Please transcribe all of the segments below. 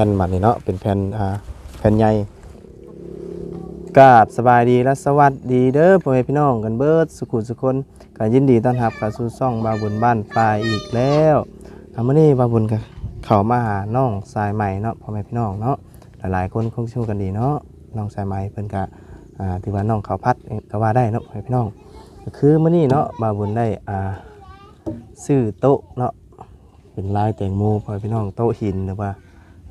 ผ่นบัดนี้เนาะเป็นแผ่นอ่าแผ่นใหญ่กราบสบายดีและสวัสดีเด้อพ่อแม่พี่น้องกันเบิดสุขุสุคนก็ยินดีต้อนรับเข้าสู่ช่องบาบุญบ้านปลายอีกแล้วอามื้อนี้บาบุญก็เขามาหาน้องสายใหม่เนาะพ่อแม่พี่น้องเนาะหลายๆคนคงชูกันดีเนาะน้องสายใหม่เพิ่นก็อ่าถือว่าน้องเขาพัดก็ว่าได้เนาะพ่อแม่พี่น้องก็คือมื้อนี้เนาะบาบุญได้อ่าซื้อโต๊ะเนาะเป็นลายแตงโมพ่อแม่พี่น้องโต๊ะหินหรือว่า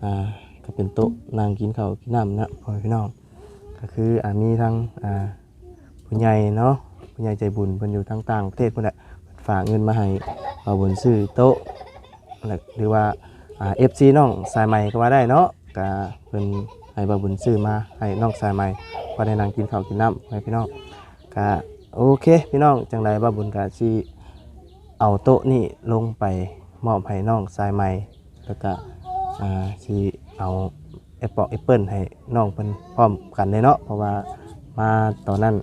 อ่าก็เป็นโต๊ะนั่งกินข้าวกินน้ำนะพ่อพี่น้องก็คืออ่ามีทั้งอ่าผู้ใหญ่เนาะผู้ใหญ่ใจบุญเพิ่นอยู่ทางต่างประเทศเพิ่นแหละเพิ่นฝากเงินมาให้บาบุญซื้อโต๊ะหรือว่าอ่า FC น้องสายใหม่ก็ว่าได้เนาะก็เพิ่นให้บาบุญซื้อมาให้น้องสายใหม่พอได้นั่งกินข้าวกินน้ำให้พี่น้องก็โอเคพี่น้องจังไรบาบุญกาชีเอาโต๊ะนี่ลงไปมอบให้น้องสายใหม่แล้วก็ อ่าชีเอาแอปเปิลแอปเปิลให้น้องเพิ่นพร้อมกันเลยเนาะเพราะว่ามาตอนนั้น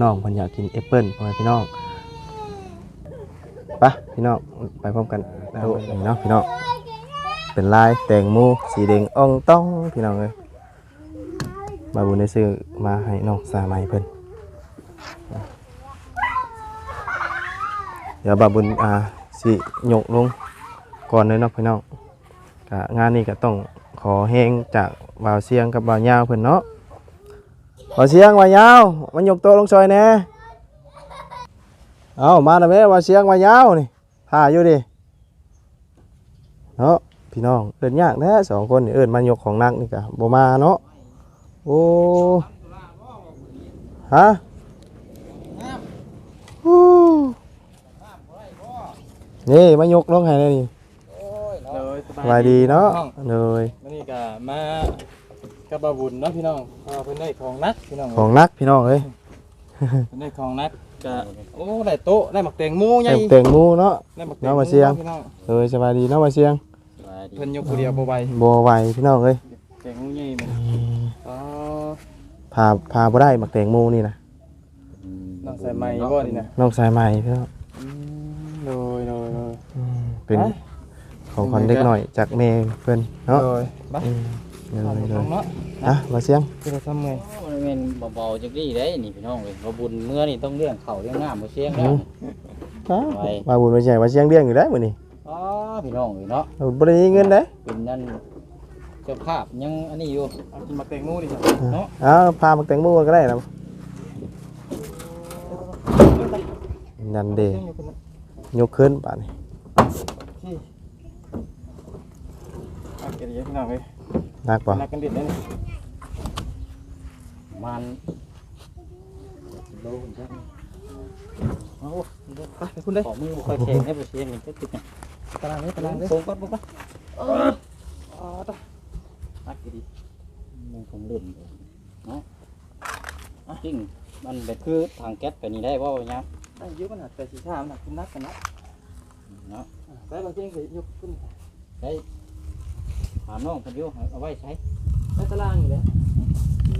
น้องเพิ่นอยากกินแอปเปิลพ่อแม่พี่น้องไปะพี่น้องไปพร้อมกันโต๊ะนี่เนาะพี่น้องเป็นลายแตงโมสีแดงอ่องต้องพี่น้องเลยบาบุญได้ซื้อมาให้น้องสาใหม่เพิ่นเดี๋ยวบาบุญอ่าสิยกลงก่อนเลยเนาะพี่น้อง กะงานนี้ก็ต้องขอแห้งจากบ่าวเสียงกับบ่าวยาวเพิ่นเนาะบ่าวเสียงบ่าวยาวมันยกโตะลงซอยแหน่เอามาแล้วแม่บ่าวเสียงบ่าวยาวนี่ถ่าอยู่ดิเนาะพี่น้องเอิ้นยากแท้สองคนนี่เอิ้นมายกของหนักนี่ก็บ่มาเนาะโอ้ฮะนี่มายกลงให้เลยนี่ ยสบายดีเนาะเลยวันนี้ก็มากับบาบุญเนาะพี่น้องพอเพิ่นได้ของนักพี่น้องของนักพี่น้องเอ้ยเพิ่นได้ของนักก็โอ้ได้โต๊ะได้หมักแตงโมใหญ่แต่งแต่งหมูเนาะ ได้หมักแตงเนาะโมมาเชียง พี่น้องเลยสบายดีเนาะมาเชียงเพิ่นยกผู้เดียวบ่ไหวบ่ไหวพี่น้องเอ้ยแตงโมใหญ่มันอ๋อพาพาบ่ได้มักแต่งหมูนี่นะน้องใส่ไม้บ่นี่นะน้องสายใหม่พี่น้องอืมโดยโดยโดยอืมเป็นฮะ ของขวัญเด็กหน่อยจากแม่เพิ่นเนาะโดยบ่อืมเลยเอาเลตรยงเนาะอะมาเชียงคือเราทำไงมันเป็นเบาๆจักดีได้นี่พี่น้องเลยว่าบุญเมื่อนี่ต้องเลี้ยงเขาเลี้ยงน้ำมาเสียงแล้วอ้าไป มาบุญมาใหญ่มาเชียงเลี้ยงอยู่ได้อมื้อนี้อ๋อพี่น้องเลยเนาะเราบ่ได้มีเงินได้อเป็นนั่นเจ้าภาพยังอันนี้อยู่เอากินหมักแตงโมดิจ้ะเนาะเอ้าพามักแต่งหมูก็ได้นะนั่นเด้เชียงอยู่คนละยกขึ้นป่านนี้ เอาเกลียดพี่น้องเอ้ยนักป่ะนักกันเด็ดเลยนี่มันโลคุณจังเอาไปไปคุณเลยขอมือบ่ค่อยแข็งให้ไปเสียงนี่ก็ติดตารางเลยตารางเลยโป่งก่อนโป่งก่อนอ๋อต่อนักดีมึงผมเล่นเนาะจริงมันแบบคือทางแก๊สไปนี่ได้ว่าเนี่ยได้เยอะมันหักแต่สีข้าวมันหักคุณนักกันนะเนาะไปบางทีก็ยกขึ้นได้ ถามน้องเพันอยูเอาไว้ใช้ไปตารางอยู่เลย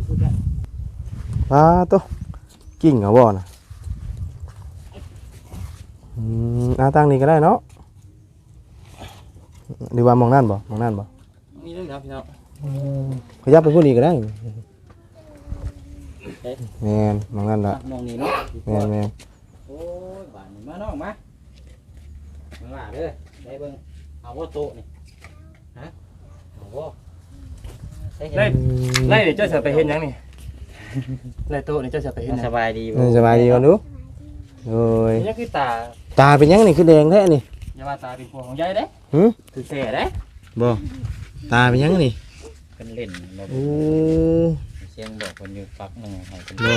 พูดได้มาตัวกิ่งเอาบ่นะอืมอาตั้งนี่ก็ได้เนาะหรือว่ามองนั่นบ่มองนั่นบ่นี่เรื่องเดียวพี่น้องขยับไปพูดนี้ก็ได้แมนมองนั่นละมองนี่เนาะแมนแมนโอ้ยบ้านนี่มาน้องมามาว่าเด้อได้เบิ่งเอาว่าโต๊ะนี่ฮะ เอาว่าได้เห็นไล่ไล่เดี๋ยวเจ้าจะไปเห็นยังนี่ไล่โต๊ะนี่เจ้าจะไปเห็นมันยัสงบายดีเออสบายดีก่อนดูโอ้ยนี่คือตาตาเป็นยังนี่คือแดงแท้นี่อย่าว่าตาเป็นพวงของยายเด้หืมคือแส่เด้บ่ตาเป็นยังนี่เป็นเล่นมาโอ้เสียงบอกคนอยู่ปักหนึ่งให้เป็นแม่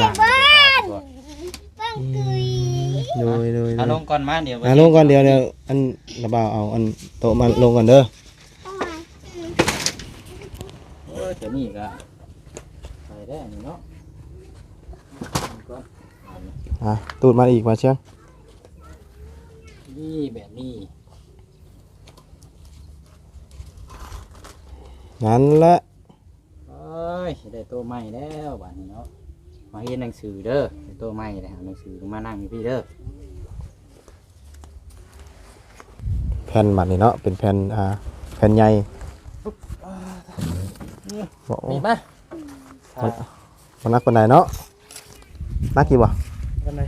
โดยโดยโดเอายลงก่อนมาเดี๋ยวอะลงก่อนเดี๋ยวเดี๋ยวอันระบ่าวเอาอันโต๊ะมาลงก่อนเด้อ โอ้ยเดี๋ยวนี้ก็ไปได้นี่เนาะอะตูดมาอีกมาเชียงนี่แบบนี้นั่นแหละเอ้ยได้ตัวใหม่แล้วบ้านนี้เนาะมาเรียนหนังสือเด้อได้ตัวใหม่เลยหนังสือมานั่งอยู่พี่เด้อแผ่นบัดนี่เนาะเป็นแผ่นอ่าแผ่นใหญ่อ่า บอกมีป่ะมันนักปานใดเนาะนักกี่บ่วันไหน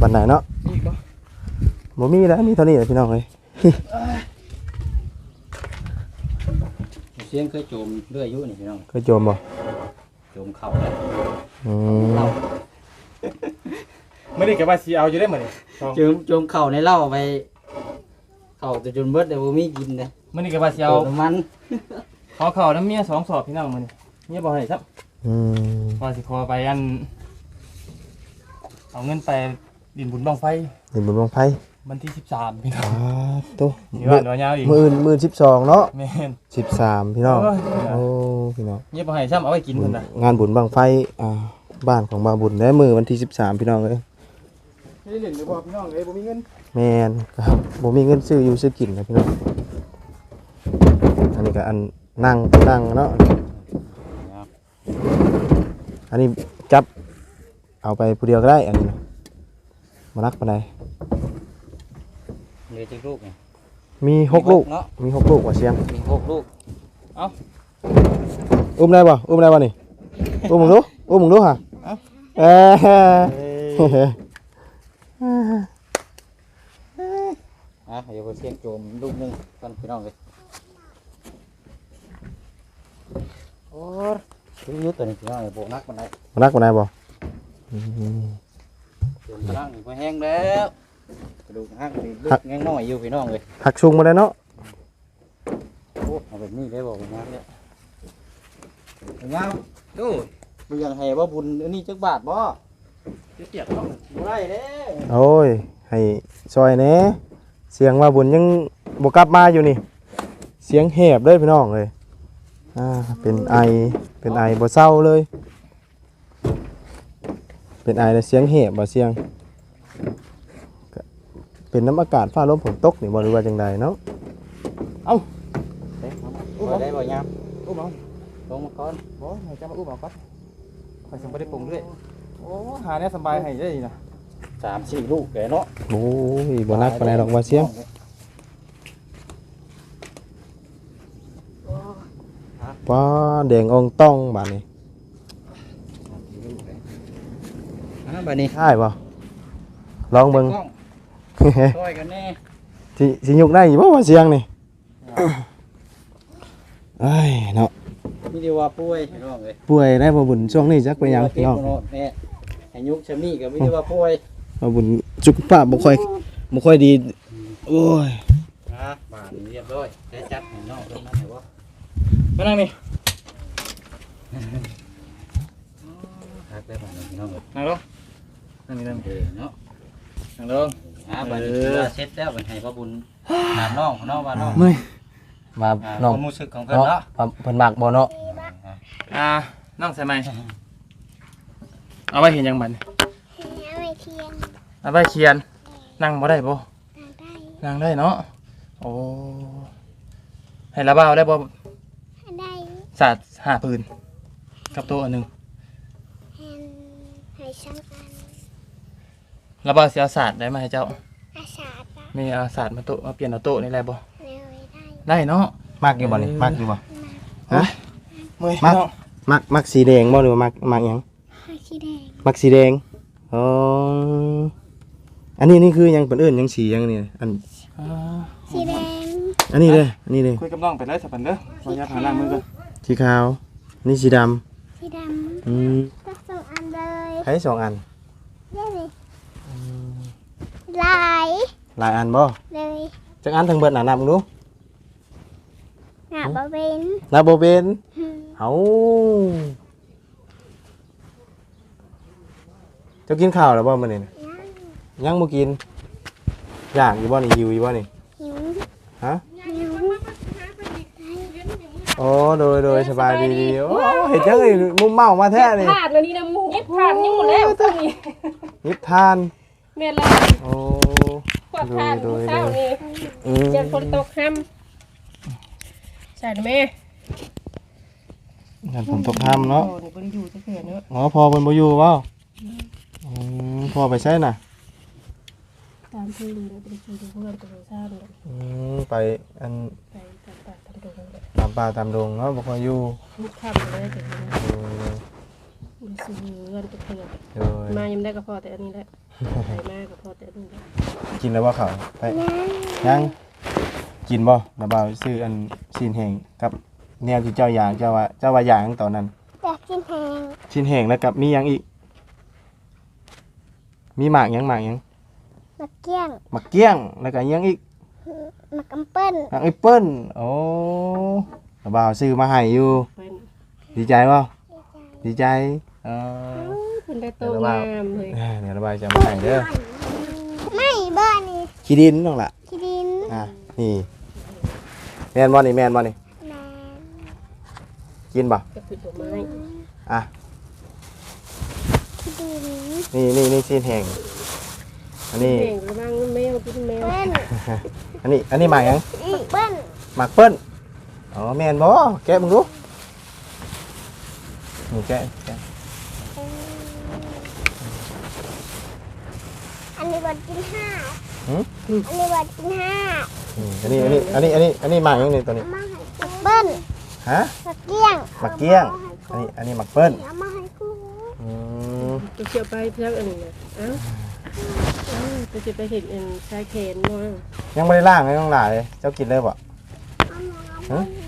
ปานใดเนาะอีกก็บ่มีแล้วมีเท่านี้แหละพี่น้องเอ้ยเสียงเคยโจมเรื่อยอยู่นี่พี่น้องเคยโจมบ่โจมเข่าแล้วอืมเข่าไม่ได้แกว่าสีเอาอยู่ได้เหมือนโจมโจมเข่าในเหล้าไปเข่าจะจนเบิดแต่บ่มีกินเลยไม่ได้แกว่าสีโจเอามน้ำมัน ขอเข่าน้ำเมียสองสอบพี่น้องมันเมียบอกให้ครับอืมว่าสิขอไปอัน เอาเงินไปดินบุญบังไฟเห็นบุญบังไฟวันที่สิบสามพี่น้ออ่างโตนี่ว่าหน่วยยาวอีกมื้ออื่นมื้อ12เนาะแม่น13พี่น้อง โอ้ย โอ้พี่น้อง เมียบอกให้ซ้ำเอาไปกินคนน่ะงานบุญบังไฟอ่าบ้านของบาบุญได้มือวันที่13พี่น้องเอ้ยไม่ได้เล่นหรือบอกพี่น้องเลยบ่มีเงินแม่นครับบ่มีเงินซื้ออยู่ซื้อกินนะพี่น้องอันนี้ก็อัน นั่งนั่งเนาะอันนี้จับเอาไปผู้เดียวก็ได้อันนี้นะมารักปานใดเหลือจักลูกนี่มีหกลูก เนาะมีหกลูกว่าเสียงมีหกลูกอุ้มได้ป่ะอุ้มได้ป่ะนี่ อุ้มมึงดูอุ้มมึงดูฮะเอออะเดี๋ยวไปเสียงโจมลูกหนึงกันพี่น้องเลย โอ้ยถึงอยุตัวนี้พี่น้องเลยโบกนักมันได้มารักปานใดบ่อืมโจมพลังนี่พอแห้งแล้วกระดูกหักนี่ลูกยังน้อยอยู่พี่น้องเลยหักชุงมาได้เนาะโอ้เอาแบบนี้ได้บอกเป็นยังเนี่ยเป็นยังดูมึงยังให้ว่าบุญอันนี้จักบาทบ่เกียดเขาบ่ได้เด้โอ้ยให้ซอยแหน่เสียงว่าบุญยังบ่กลับมาอยู่นี่ เสียงแหบเลยพี่น้องเลย อ่าเป็นไอเป็นไอบ่เศร้าเลย เป็นไอแล้วเสียงแหบบ่เสียง เป็นน้ำอากาศฟ้าลมฝนตกนี่บ่รู้ว่าจังใดเนาะเด้บ่ได้บ่ยังอุ้มเอาลงมาก่อนบ่ให้เจ้ามาอุ้มเอาก่อนข่อยสมบ่ได้ปรุงด้วยโอ้หาเนี่ยสบายให้ได้นะสามสี่ลูกแกเนาะโอ้ยบ่นักปานใดดอกว่าเสียง ว้าแดงอองต้องบาดนี้อะบัดนี้ใช่บ่ลองเบิ่ง กล้ช่วยกันแน่ สิสิยกได้อยู่บ่ว่าเสียงนี่เอ้ยเนาะนี่เดียวว่าป่วยพี่น้องเลยป่วยได้บ่บุญช่วงนี้จักไปหยังพี่น้องแม่อายุชะมีกับวิธีว่าป่วยบ่บุญสุขภาพบ่ค่อยบ่ค่อยดี โอ้ยอะบาดเรียบร้อยได้จัดให้น้องเพิ่นนั่นให้บ่ มานั่งนี่ฮักได้บาดนี้พี่น้องเอ้ยนั่งลงนั่งนี่นั่งเด้อเนาะนั่งลงอะบัดนี้ถือว่าเสร็จแล้วบัดให้พ่อบุญถามน้องน้องว่าน้องเมื่อยมาอ่าน้องความรู้สึกของเพิ่นเนาะเนาะเพิ่นมักบ่เนาะอ่าน้องใส่ไหมเอาไว้เห็นยังบัดนี่เอาไปเทียนเอาไว้เขียน นั่งบ่ได้บ่มาได้นั่งได้เนาะ โอ้ ให้ระบาวได้บ่ได้ สาดห้าปืน กับโต๊ะอันหนึงแฮนให้ช่างอันระบาวเสียศาสตร์ได้มาให้เจ้า อาสาตะมีอาศาสตร์มาโต๊ะมาเปลี่ยนเอาโต๊ะนี่แหละบ่เร็วได้ได้เนาะมักอยู่บ่นี่มักอยู่บ่ฮะ เมื่อยมักเนาะมักมักสีแดงบ่หรือว่ามักมักหยังให้สีแดงมักสีแดงอ๋ออันนี้นี่คือหยังเพิ่นเอิ้นหยังสีหยังนี่อันอ่าสีแดงอันนี้เด้ออันนี้เด้อคุยกับน้องไปเลยสับปันเด้อขออนุญาตหาล้างมือก่อน สีขาวอันนี่สีดำสีดอืมำก็สองอันเลยใช้สองอัน ได้เลยลายหลายอันบ่เลยจักอันทั้งเบิดน่ะนับมึงดูหน้าบะเบนนับบ่เป็นหึเอ้าเจ้ากินข้าวแล้วบ่มื้อนี้น่ะย่างยังบ่กินอยากอยู่บ่นี่หิวอยู่บ่นี่หิวฮะหิว โอ้โดยโดยสบายดีๆโอ้เห็นจังไอ้มุมเมามาแท้นี่ผ่านแล้วนี่นะมูยิบผ่านยังหมดแล้วตรงนี้นิทานเมล่าโอ้กวาดผ่านโดยโดยเศร้านี่อืมเจนฝนตกค่ำใช่ไหมงั้นผมตกห้ามเนาะโอ้นี่บริยูจะเขื่อนเนอะอ๋อพอเพิ่นบ่อยู่เปล่าอืมพอไปใช้น่ะตามที่ลีนะเป็นขี่ดูเพื่อนตัวซ่าเลยอืมไปอัน ป่าตามดงเนาะบ่ค่อยอยู่มุดข้ามเลยถึงนี้โดยมีซื้อเงินจะเพื่อนโดยมายังได้ก็พอแต่อันนี้แหละไปมากก็พอแต่อันนี้แหละกินแล้วบ่ข้าวไปยังกินบ่ระบ่าวซื้ออันซีนแห้งกับแนวที่เจ้าอยากเจ้าว่าเจ้าว่าอยากตอนนั้นอยากกินแหงซีนแห้งแล้วกับมีหยังอีก มีหมากหยังหมากหยังมะเกี้ยงหมากเกี้ยงแล้วก็หยังอีกมะกำเปิ้ลหมากแอปเปิ้ลโอ้ ระบ่าวซื้อมาให้อยู่เป็นดีใจบ่ดีใจเออเป็นได้โตงามเลยเอ้ยเดี๋ยวระบ่าวจะมาให้เด้อไม่บ้านนี่ขี้ดินน้องล่ะที่ดินอะนี่แม่นบ่นี่แม่นบ่นี่แมนกินบ่ก็คือดอกไม้อะที่ดินนี่นี่นี่ซีนแห้งอันนี้แม่งระวังแมวกินแมว เปิ้ลอันนี้อันนี้หมากหยังมะเปิ้ลหมากเปิ้ล อ๋อแม่นบ่แกะมึงดูนี่แกะแกะอันนี้วันกินห้าหืมอันนี้วันกินห้าอืมอันนี้อันนี้อันนี้อันนี้อันนี้หมากหยังนี่ตัวนี้เอามาให้กูเปิ้ลฮะมะเกี้ยงหมากเกี้ยง อันนี้อันนี้หมากเปิ้ลเอามาให้กูอืมจะเชื่อไปเพื่อนอันนี้นะเอ้าเอ้าจะจะไปเห็นอันชายแขนเนาะยังไม่ได้ล่างเลยน้องหลาเลยเจ้ากินเลยบ่เอามาเอาฮะ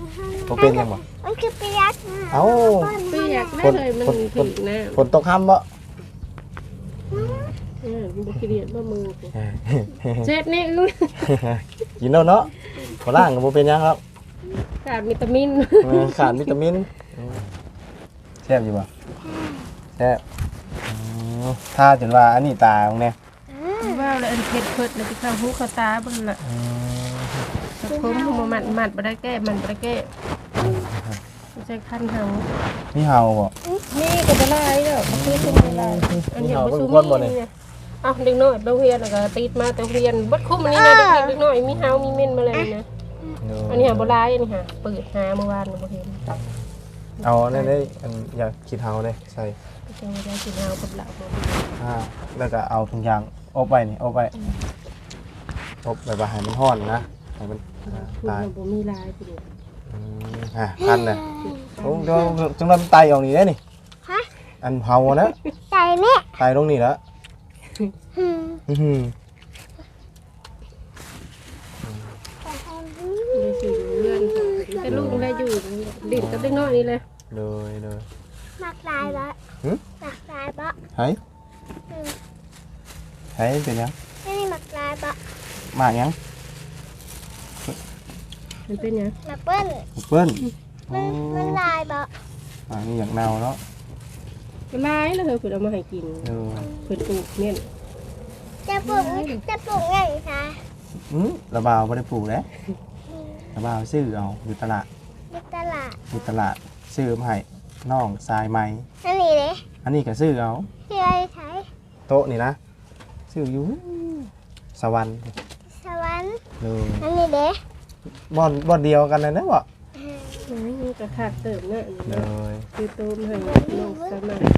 มา บ่เป็นยังบ่มันคือเปียกนะเอ้า เปียกได้เลยมันถึงน้ฝนตกค่ำบ่ำเออมันบกิเรียนว่ามือกูเจ็ดนี่อื้อกินแล้วเนาะขอล่างก็บ่เป็นหยังครับขาดวิตามินเออขาดวิตามินอืมแซ่บอยู่บ่แซ่บอืมถ้าจนว่าอันนี้ตาของแน่ว่าแล้วอันเผ็ดเผ็ดเลยที่ข้าวหูข้าวตาเบิ่งละอืมตะคมหัวมันมันบ่ได้แก้มันบ่ได้แก้ ไม่ใช่คันเฮามีเห่าบ่นี่ก็บ่ได้แล้วมันคือเป็นบ่ได้อันมีเห็นเห่าบ่เบิ่ซุงมคนบ่นี่นี่เอ้าเด็กน้อยโรงเรียนแล้วก็ติดมาแต่โรงเรียนบัดคุ้มอันนี้นะเด็กๆเด็กน้อยมีเฮามีเม่นมาเลยนะอันนี้หาบ่หลายอันนี้หาเปิดหาเมื่อวานบ่เห็นเอาเนี่ยได้อันอยากคิดเฮาเลยใส่จังได้กินเฮากับเหล้าบ่อ่าแล้วก็เอาทุงยางอบไว้นี่อบไว้อบแบบว่าให้มันร้อนนะให้มันอ่าคุณตายบ่มีลายคุณอืม อะพันเลยโอ้เดี๋ยวจังลำไตออกนี่ได้นี่ฮะ อันเฮานะใจเนี่ยไตลงนี่แล้วหืมอื้อหือได้สิเรือนแต่ลูกได้อยู่ดิ้นกับเด็กน้อยนี่เลยเลยเลย มักลายบะหึ มักลายบะเฮ้ยเฮ้ยเป็นยังไม่ได้มักลายบะหมากยัง มันเป็นหยังมักเปิ้ลเปิ้ลมันมันลายบะหมากนี่อยากเน่าเนาะก็ลายแล้วเธอเพิ่นเอามาให้กินเออเพิ่นปลูกเนี่ยจะปลูกจะปลูกไงคะอืมระบาวไม่ได้ปลูกแล้วระบาวซื้อเอาอยู่ตลาดในตลาดอยู่ตลาดซื้อมาให้น้องทรายไหมนั่นนี่เลยอันนี้ก็ซื้อเอาที่อะไรใช้โต๊ะนี่นะซื้ออยู่สวรรค์สวรรค์เลยนั่นนี่เด้ บอนบอนเดียวกันเลยนะวะมันก็ขาดเติมนะเลยคือโตมให้น้องสามารถเลย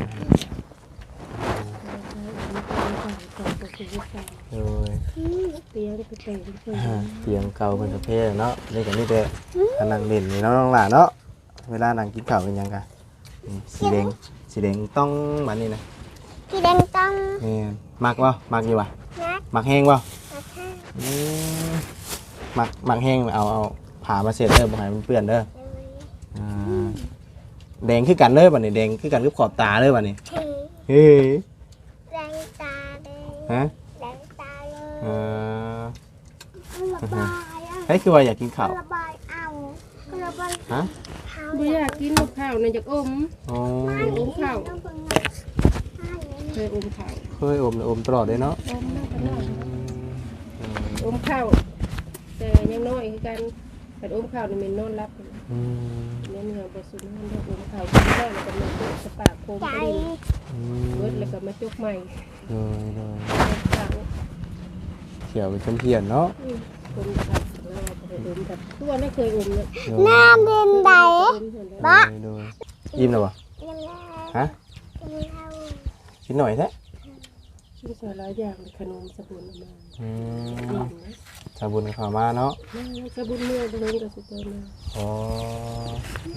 เตียงก็เต็มเพิ่นอ่าเตียงเก่าเป็นประเภทเนาะนี่กับนี่เด้พนังเด่นนี่เนาะน้องหลานเนาะเวลานั่งกินข้าวเป็นยังไงสีแดงสีแดงต้องมันนี่นะที่แดงต้องนี่มักวะมักอยู่วะนักมักแห้งวะนักข้าอืม มักมักแห้งเอาเอาผ่ามาเสร็จเด้อบ่ให้มันเปื้อนเด้อเลยอ่าแดงคือกันเลยบัดนี้แดงคือกันกับขอบตาเลยบัดนี้ถือเฮ้ยแดงตาแดงฮะแดงตาเลยอ่าระบายอะเฮ้ยคือว่าอยากกินข้าวระบายเอาระบายฮะเขาบ่อยากกินกับข้าวนะอยากอมอ๋ออมข้าวต้องเบิ่งนะเคยอมข้าวเคยอมเลยอมตลอดเลยเนาะอมแล้วก็นอนอมข้าว แต่ยังน้อยคือกันแต่อมข้าวนี่มันนอนรับอืมเนี่ยเนื้อบสุดมันได้อมข้าวกินได้แล้วก็มาจุกสปากโคมใจไปดิอืเบิดมแล้วก็มาจุกใหม่เลยเลยข้าวเขียวเป็นชมเพียนเนาะอมข้าวแล้วก็ไปอมกับทุกวันไม่เคยอมเลยน้ำเด่นใดบะเลยอิ่มแล้วบ่ยังไงฮะยังไงกินหน่อยแท้กินสารหลายอย่างขนมสบุนมาอืมอิ่มนะสาบุญเข้ามาเนาะแม่สบุนเมื่อไปเล่นกับสุเปอร์มาอ๋อ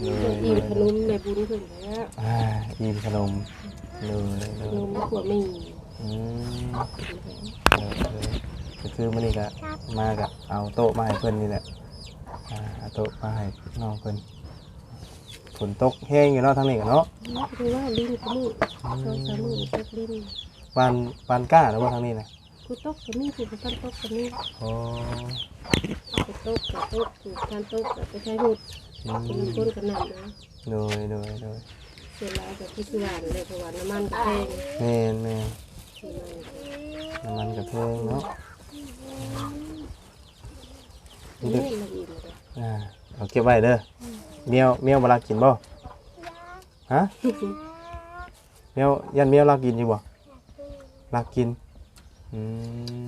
เลอิ่ยมขนมในบุญขึ้นแล้วอ่าอิ่มขนมเลยเลขยนมขวดไม่มีอืมเลยเลยก็คือมื้อนี้ก็มากับเอาโต๊ะมาให้เพิ่นนี่แหละอ่าเอาโต๊ะมาให้น้องเพิ่นฝนตกแห้งอยู่เนาะทางนี้กันเนาะคือว่าลิ้นก็มือสองสามมือตกลิ้นปานปานก้าหรือว่าทางนี้นะ กูตกก็มีกูกันตกก็มีโอ้กูตกก็ตกกูการตกก็ไปใช้หุดอืเป็นมคนกันนั่นนะโดยโดยโดยเสร็จแล้วกับที่สว่านเลยเพราะว่าน้ำมันก็แพงแม่นแม่นน้ำมันน้ำมันกระเทิงเนาะนี่ละอิ่มเลย อ่าเอาเก็บไว้เด้อเมียวเมียวบ่รักกินบ่ฮะเมียวยันเมียวรักกินอยู่บ่รักกิน อืม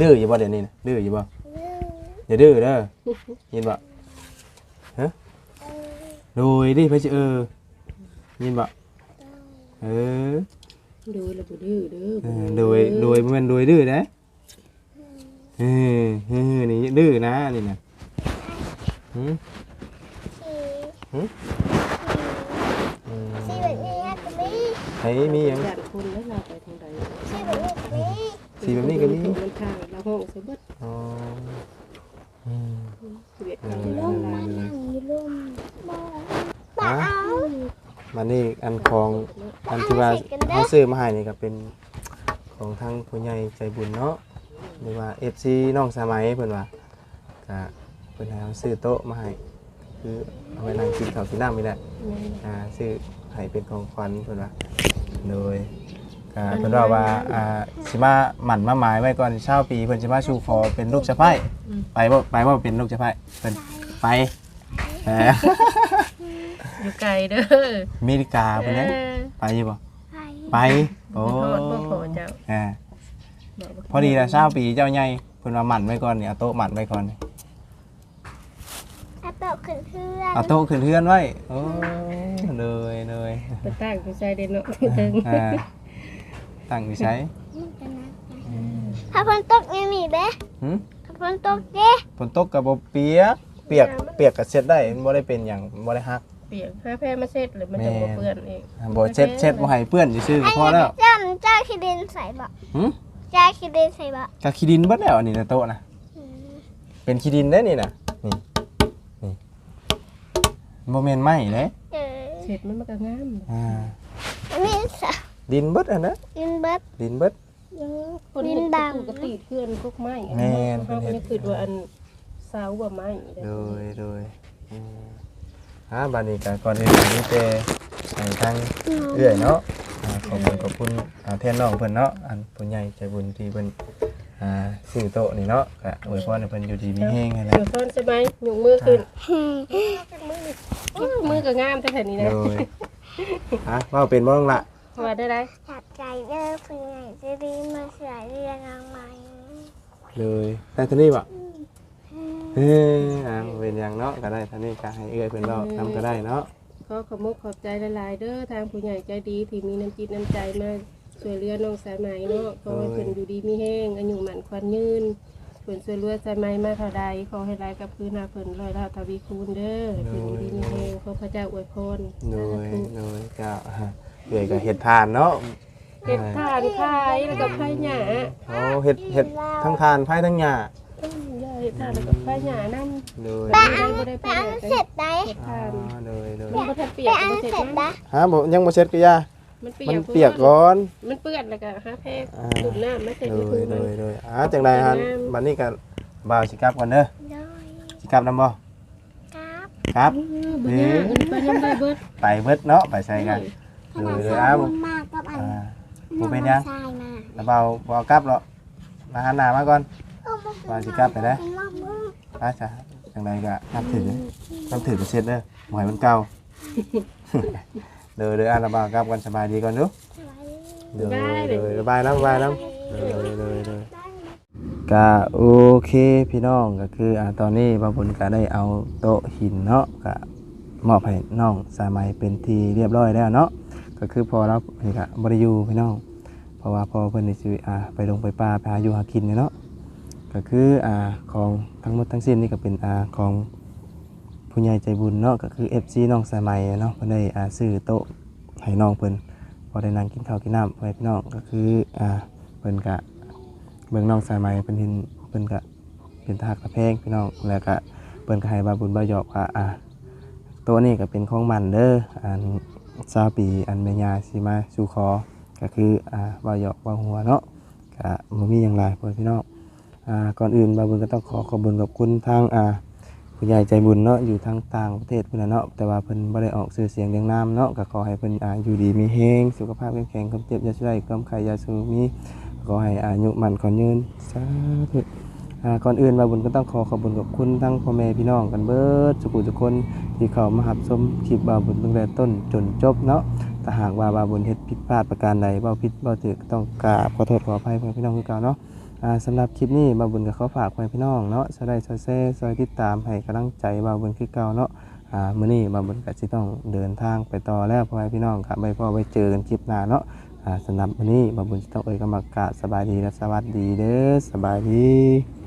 ดื้ออยู่บ่เดี๋ยวนี้น่ะดื้ออยู่บ่อย่าดื้อเด้อยินบ่ฮะโดยดิไปสิเออยินบ่เออดูแลบุดื้อเด้อเออโดยโดยบ่แมันโดยดื้อนะเออเออนี่ดื้อนะนี่นะหืมสีอื มีหยังด่านคนแล้วเราไปทางใดสีแบบนี้ก็มีสีแบบนี้ก็มีมันทางเราห้องสะบัดอ๋ออืมชีวิตเราเออเรามานั่งอยู่ร่มบ่ฮะเอามันนี่อันของอันที่ว่าเขาซื้อมาให้นี่ก็เป็นของทางผู้ใหญ่ใจบุญเนาะหรือว่า FC น้องสมัยเพิ่นว่าก็เพิ่นให้เราซื้อโต๊ะมาให้คือเอาไว้นั่งกินข้าวกินน้ำนี่แหละอ่าซื้อให้เป็นของขวัญเพิ่นว่า โดยอ่าเพิ่นว่าว่าอ่าสิมาหมั่นมาหมายไว้ก่อนเช้าปีเพิ่นสิมาสู่ขอเป็นลูกสะใภ้ไปบ่ไปบ่เป็นลูกสะใภ้เพิ่นไปแหมอยู่ไกลเด้ออเมริกาเพิ่นนะเออไปอยู่บ่ไปไปโอ้โทษบ่ขอเจ้าอ่าบอกว่าพอดีละเช้าปีเจ้าใหญ่เพิ่นว่าหมั่นไว้ก่อนนี่เอาโต๊ะหมั่นไว้ก่อนนี่เอาโต๊ะขึ้นเพื่อนเอาโต๊ะขึ้นเทือนไว้โอ้เลยเลยไปตั้งไปใส่เด่นเนาะถึงอ่าตั้งอยู่ใช้ถ้าฝนตกไม่มีเด้หึถ้าฝนตกเด้ฝนตกกับบ่เปียก เปียกเปียกก็เช็ดได้มันบ่ได้เป็นหยังบ่ได้ฮักเปียกผ้าแพร่มาเซ็ตหรือมันจะบ่เปื้อนเองบ่เช็ดเช็ดบ่ให้เปื้อนซื่อๆก็พอแล้วจ้ำจ้าขี้ดินใส่บ่หึจ้าขี้ดินใส่บ่ก็ขี้ดินเบิดแล้วอันนี้นะโต๊ะนะเป็นขี้ดินได้นี่น่ะนี่นี่ บ่แม่นไม้เด้เออเสร็จมันมันก็งามอ่าอันนี้สะดินเบิดอันนะดินเบิดดินเบิดคนดิเห็นนดำดำก็ตีดเพื่อนพวกไม้แม่นเขาก็ยังคิดว่าอันเสาว่าไม้โดยโดยอืมอ่าบัดนี้ก็ก่อนอื่นนี่แต่ให้ทางเอื้อยเนาะอ่าขอบคุณขอบคุณอ่าแทนน้องเพิ่นเนาะอันผู้ใหญ่ใจบุญที่เพิ่นอ่าซื้อโต๊ะนี่เนาะก็อวยพรให้เพิ่นอยู่ดีมีแฮงให้แหละเดี๋ยวต้นใช่ไหมหยุงมือขึ้นมือ ก็งามแต่แค่นี้นะโดยฮะว่าเป็นบ้างละว่าได้ไรจับใจเด้อผู้ใหญ่จะดีมาเสียเรียนเอาไหมเลยได้เท่านี้ปะเฮ้ยอ่าเป็นอย่างเนาะก็ได้เท่านี้ก็ให้เอื้อยเพิ่นเนาะทำก็ได้เนาะขอขอบมุกขอบใจหลายๆเด้อทางผู้ใหญ่ใจดีที่มีน้ำจิตน้ำใจมาช่วยเหลือน้องสายไหมเนาะขอให้เพิ่นอยู่ดีมีแห้งอายุหมันควันยืนเพิ่นช่วยเหลือสายไหมมาเท่าใดขอให้รายกับคืนหน้าเพิ่นร้อยละทวีคูณเด้อเพิ่นอยู่ดีมีแห้งขอพระเจ้าอวยพรโดสายธุโดยก็เอื้อยก็เฮ็ดทานเนาะเก็บทานขายแล้วก็ไผ่หญ้าโอ้เฮ็ดเฮ็ดทั้งทานไผ่ทั้งหญ้าอืมย่าเฮ็ดทานแล้วก็ไผ่หญ้านำโดยบ่ได้บ่ได้ไปไผ่เอาหญ้าเสร็จได้เฮ็ดอ่าทานโดยโดยมันบ่ทันเปีไปยกเอามันเสร็จเสร็จนะได้ฮะบ่ยังบ่เสร็จก็ย่า มันเปีมัยนกเปียกก่อน มันเปื้อนแล้วก็หาแพกอ่าดูดน้ำมาเสร็จโดก็คืยอโดมันยโดยอ่าจังไดฮะบัดนี้ก็บ่าวสิกลับก่อนเด้อโดยสิกลับนำบ่ครับครับบ่ยากมันไปยังได้เบิดไปเบิดเนาะไปใส่กันขนาดโดยสาอ้าววมากกับอันอ่าบ่เป็นหยังทรายมาแล้วเบาเบากลับหรอกมาหันหน้ามาก่อนว่าสิกลับไปได้ไปจ้ะจังไรก็นับถือนับถือเป็นเช็ดเด้อหมอยมันเก่า เด้อเด้ออ่านระบาวกลับกันสบายดีก่อนเนุ๊เด้อเด้อระบายน้ำระบายน้ำเด้อเด้อเด้อเด้อก็โอเคพี่น้องก็คืออ่าตอนนี้บางบุญก็ได้เอาโต๊ะหินเนาะก็มอบให้น้องสายไหมเป็นทีเรียบร้อยแล้วเนาะก็คือพอเรานี่ก็บ่ได้อยู่พี่น้องเพราะว่าพอเพิ่นนี่สิอ่าไปลงไปป่าไปหาอยู่หากินเนี่ยเนาะก็คืออ่าของทั้งหมดทั้งสิ้นนี่ก็เป็นอ่าของ ผู้ใหญ่ใจบุญเนาะก็คือ FC น้องสายใหม่เนาะเพิ่นได้อ่าซื้อโต๊ะให้น้องเพิ่นพอได้นั่งกินข้าวกินน้ำไว้พี่น้องก็คืออ่าเพิ่นก็เบิ่งน้องสายใหม่เพิ่นเห็นเพิ่นก็เป็นทากระแพงพี่น้องแล้วก็เพิ่นก็ให้บาบุญบาหยอกว่าอ่าโต๊ะนี้ก็เป็นของมันเด้ออันซาปีอันแม่ย่าสิมาสู่ขอก็คืออ่าว่าหยอกว่าหัวเนาะก็บ่มีอย่างไรพ่อพี่น้องอ่าก่อนอื่นบาบุญก็ต้องขอขอบคุญกับคุณทางอ่า ผู้ใหญ่ใจบุญเนาะอยู่ทางต่างประเทศพุ่นน่ะเนาะแต่ว่าเพิ่นบ่ได้ออกชื่อเสียงเรียงนามเนาะก็ขอให้เพิ่นอ่าอยู่ดีมีแฮงสุขภาพแข็งแรงความเจ็บอย่าได้ความไข้อย่าสูมีขอให้อายุมั่นขอยืนสาธุอ่าก่อนอื่นบาบุญก็ต้องขอขอบคุญกับคุณทั้งพ่อแม่พี่น้องกันเบิดทุกผู้ทุกคนที่เข้ามารับชมคลิปบาบุญตั้งแต่ต้นจนจบเนาะถ้าหากว่าบาบุญเฮ็ดผิดพลาดประการใดเบ้าผิดเบ้าถึกต้องกราบขอโทษขออภัยเพื่อนพี่น้องคือเก่าเนาะ สำหรับคลิปนี้บาบุญกับเขาฝากเพื่อนพี่น้องเนาะช่วยได้ช่วยแซ่ช่วยติดตามให้กำลังใจบาบุญคือเก่าเนาะมื้อนี้บาบุญกับจิต้องเดินทางไปต่อแล้วพ่อแม่พี่น้องครับไปพ่อไปเจอกันคลิปหน้าเนาะสำหรับมื้อนี้บาบุญจะต้องเอ่ยคำว่ากาบสบายดีและสวัสดีเด้อสบายดี